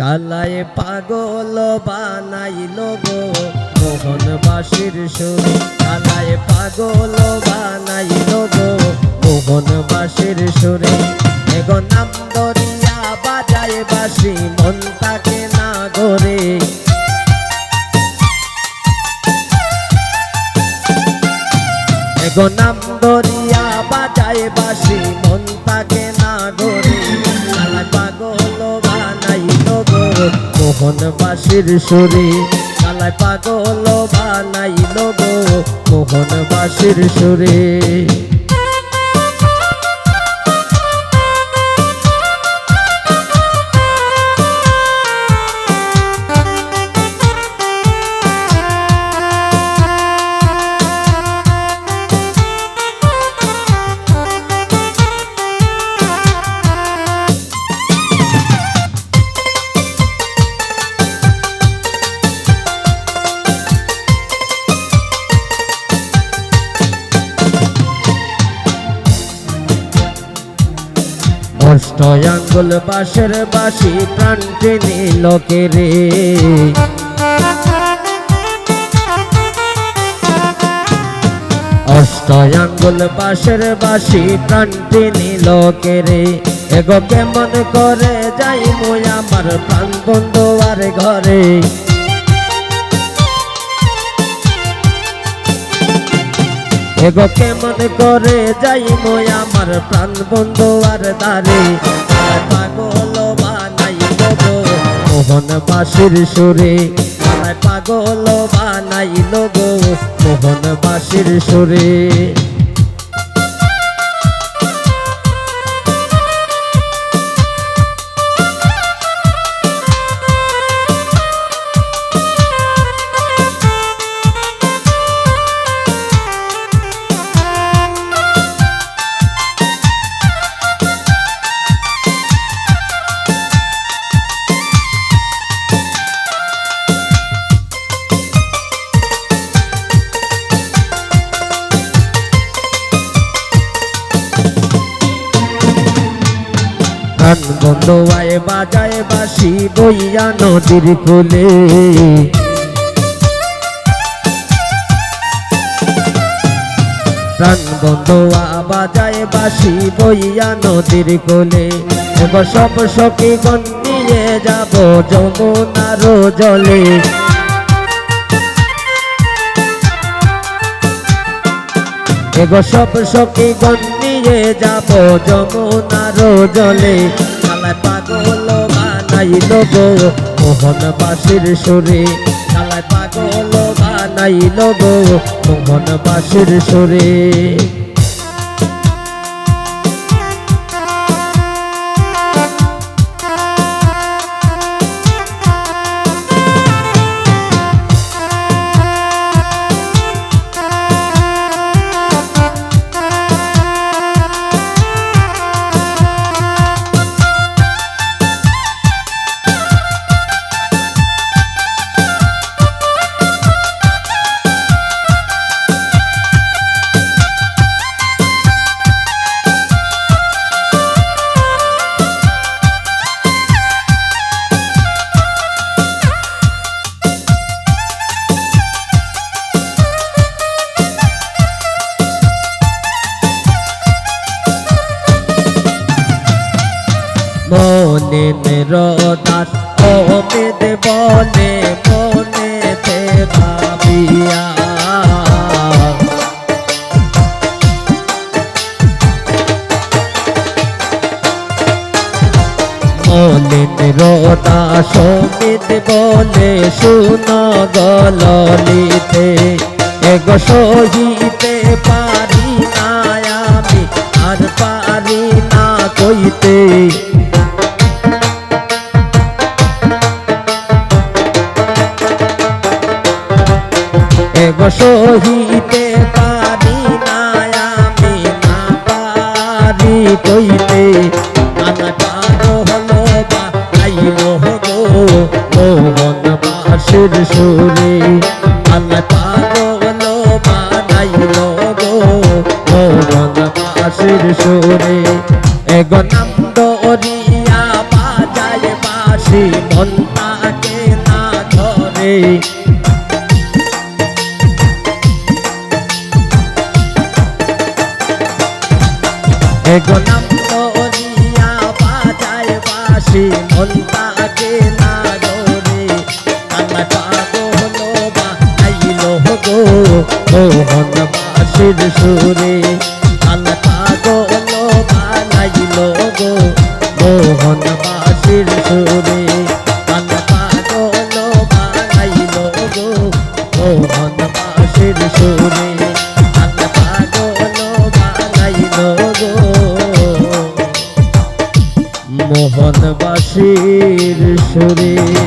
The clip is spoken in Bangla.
কালায় পাগল বানাইল গো মোহনবাসীর সুর। কালায় পাগল বানাইল গো মোহনবাসীর সুরে। এগো নাম দরিয়া বাজায় বাসি মন তাকে না গরে এগো নাম দরিয়া বাজায় বাসি মন মোহনবাসীর সুরে কালায় পাগল বানাইল গো। মোহন বাসির সুরে। অষ্ট আঙ্গুল বাসের বাসি প্রাণ টেনে লোকের অষ্টয়াঙ্গুল বাসের বাসি প্রাণ টেনে লোকের এগো কেমন করে যাই মই আমার প্রাণ বন্ধু আর ঘরে। এগো কেমন করে যাই মই আমার প্রাণ বন্ধু আর দারে? পাগল বানাই গো মোহন বাসির সুরে পাগল বানাই গো মোহন বাসির সুরে। গান বন্ধ আয় বাজায় বাসি বইয়া নদীর কুলে। প্রাণ বন্ধ বাজায় বাসি বইয়া নদীর কোলে। এবার সব সখী গণ নিয়ে যাব যমুনার জলে। এগো সব সখী গণ নিয়ে যাব যমুনার জলে। কালায় পাগল বানাইল গো। মোহন বাসির সুরে কালায় পাগল বানাইল গো। মোহন বাসির সুরে মনে রদাস অমিত বলে মনেতে ভাবিয়া। মলিন রোদা সমিত বলে শুন গলিতে এগ সহিতে পারি না আমি, আর পারি না কইতে। এগ সহিতে পারি না আমি না পারি কইতে আমার হলো বা আইলো হলো মোহন বাসের সুরে। আমার হলো বা আইলো গো মোহন বাসের সুরে। এগ নাম গো নাম করিয়া বাজায় বাসি মনটাকে না ধরে। কান্না পাগল বানাইল গো মোহন বাসির সুরে। বাসির সুরে।